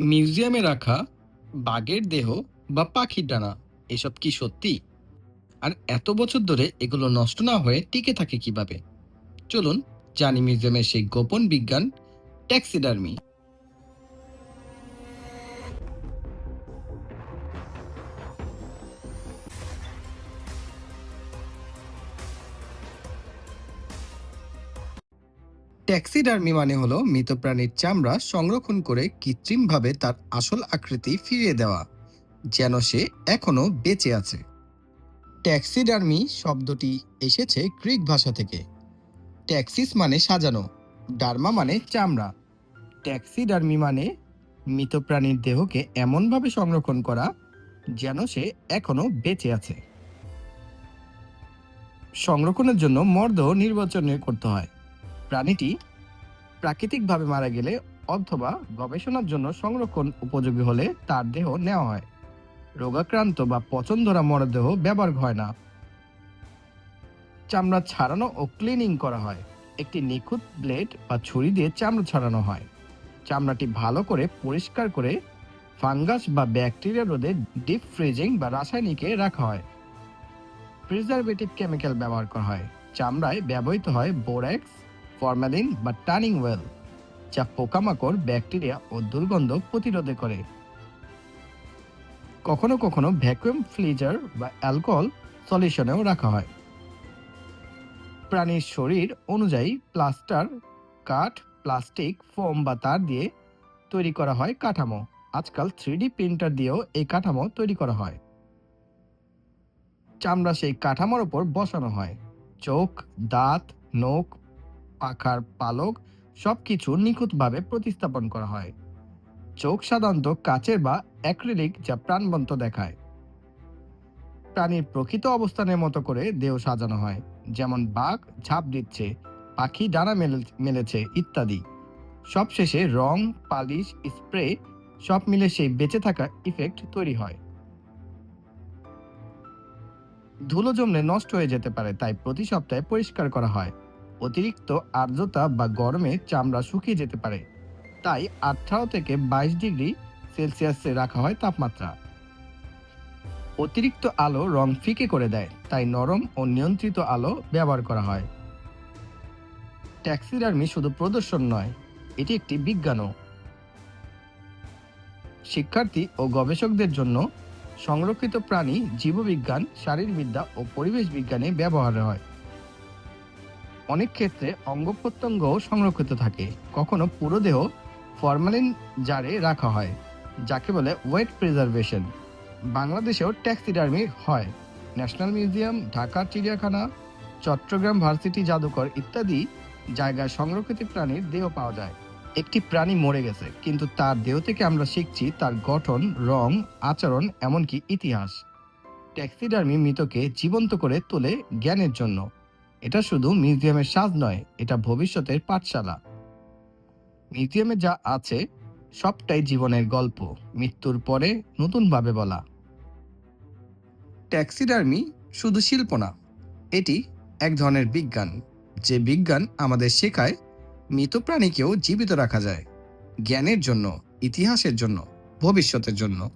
মিউজিয়ামে রাখা বাঘের দেহ বা পাখির ডানা, এসব কি সত্যি? আর এত বছর ধরে এগুলো নষ্ট না হয়ে টিকে থাকে কীভাবে? চলুন জানি মিউজিয়ামের সেই গোপন বিজ্ঞান ট্যাক্সিডার্মি। ট্যাক্সিডার্মি মানে হলো মৃত প্রাণীর চামড়া সংরক্ষণ করে কৃত্রিমভাবে তার আসল আকৃতি ফিরিয়ে দেওয়া, যেন সে এখনও বেঁচে আছে। ট্যাক্সিডার্মি শব্দটি এসেছে গ্রিক ভাষা থেকে। ট্যাক্সিস মানে সাজানো, ডার্মা মানে চামড়া। ট্যাক্সিডার্মি মানে মৃত প্রাণীর দেহকে এমনভাবে সংরক্ষণ করা, যেন সে এখনও বেঁচে আছে। সংরক্ষণের জন্য মরদেহ নির্বাচন করতে হয়। প্রাণীটি প্রাকৃতিকভাবে মারা গেলে অথবা গবেষণার জন্য সংরক্ষণ উপযোগী হলে তার দেহ নেওয়া হয়। রোগাক্রান্ত বা পচন ধরা মরদেহ ব্যবহার হয় না। চামড়া ছাড়ানো ও ক্লিনিং করা হয়। একটি নিখুঁত ব্লেড বা ছুরি দিয়ে চামড়া ছাড়ানো হয়। চামড়াটি ভালো করে পরিষ্কার করে ফাঙ্গাস বা ব্যাকটেরিয়া রোধে ডিপ ফ্রিজিং বা রাসায়নিকে রাখা হয়। প্রিজারভেটিভ কেমিক্যাল ব্যবহার করা হয়। চামড়ায় ব্যবহৃত হয় বোরেক্স ফরমালিন বা টার্নিং ওয়েল যা পোকামাকড়, ব্যাকটেরিয়া ও দুর্গন্ধ প্রতিরোধে করে। কখনো কখনো ভ্যাকুয়াম ফ্লিজার বা অ্যালকোহল সলিউশনেও রাখা হয়। প্রাণীর শরীর অনুযায়ী প্লাস্টার কাঠ প্লাস্টিক ফোম বা তার দিয়ে তৈরি করা হয় কাঠামো। আজকাল থ্রিডি প্রিন্টার দিয়েও এই কাঠামো তৈরি করা হয়। চামড়া সেই কাঠামোর ওপর বসানো হয়। চোখ, দাঁত, নখ পাখার পালক সবকিছু নিখুঁতভাবে প্রতিস্থাপন করা হয়। চোখ সাধারণত কাচের বা অ্যাক্রিলিক যা প্রাণবন্ত দেখায়। প্রাণীর প্রকৃত অবস্থানের মতো করে দেহ সাজানো হয়, যেমন বাঘ ঝাঁপ দিচ্ছে, পাখি ডানা মেলে- মেলেছে ইত্যাদি। সবশেষে রং, পালিশ, স্প্রে সব মিলে সেই বেঁচে থাকা ইফেক্ট তৈরি হয়। ধুলো জমলে নষ্ট হয়ে যেতে পারে, তাই প্রতি সপ্তাহে পরিষ্কার করা হয়। অতিরিক্ত আর্দ্রতা বা গরমে চামড়া শুকিয়ে যেতে পারে। তাই আঠারো থেকে বাইশ ডিগ্রি সেলসিয়াসে রাখা হয় তাপমাত্রা। অতিরিক্ত আলো রং ফিকে করে দেয়, তাই নরম ও নিয়ন্ত্রিত আলো ব্যবহার করা হয়। ট্যাক্সিডার্মি শুধু প্রদর্শন নয়, এটি একটি বিজ্ঞানও। শিক্ষার্থী ও গবেষকদের জন্য সংরক্ষিত প্রাণী জীববিজ্ঞান, শারীরবিদ্যা ও পরিবেশ বিজ্ঞানে ব্যবহার হয়। অনেক ক্ষেত্রে অঙ্গ প্রত্যঙ্গও সংরক্ষিত থাকে। কখনো পুরো দেহ ফরমালিন জারে রাখা হয়, যাকে বলে ওয়েট প্রিজার্ভেশন। বাংলাদেশেও ট্যাক্সিডার্মি হয়। ন্যাশনাল মিউজিয়াম, ঢাকা, চিড়িয়াখানা, চট্টগ্রাম ভার্সিটি, জাদুঘর ইত্যাদি জায়গায় সংরক্ষিত প্রাণীর দেহ পাওয়া যায়। একটি প্রাণী মরে গেছে, কিন্তু তার দেহ থেকে আমরা শিখছি তার গঠন, রং, আচরণ, এমনকি ইতিহাস। ট্যাক্সিডার্মি মৃতকে জীবন্ত করে তোলে জ্ঞানের জন্য। এটা শুধু মিউজিয়ামের সাজ নয়, এটা ভবিষ্যতের পাঠশালা। মিউজিয়ামে যা আছে, সবটাই জীবনের গল্প, মৃত্যুর পরে নতুনভাবে বলা। ট্যাক্সিডার্মি শুধু শিল্প না, এটি এক ধরনের বিজ্ঞান, যে বিজ্ঞান আমাদের শেখায় মৃত প্রাণীকেও জীবিত রাখা যায়, জ্ঞানের জন্য, ইতিহাসের জন্য, ভবিষ্যতের জন্য।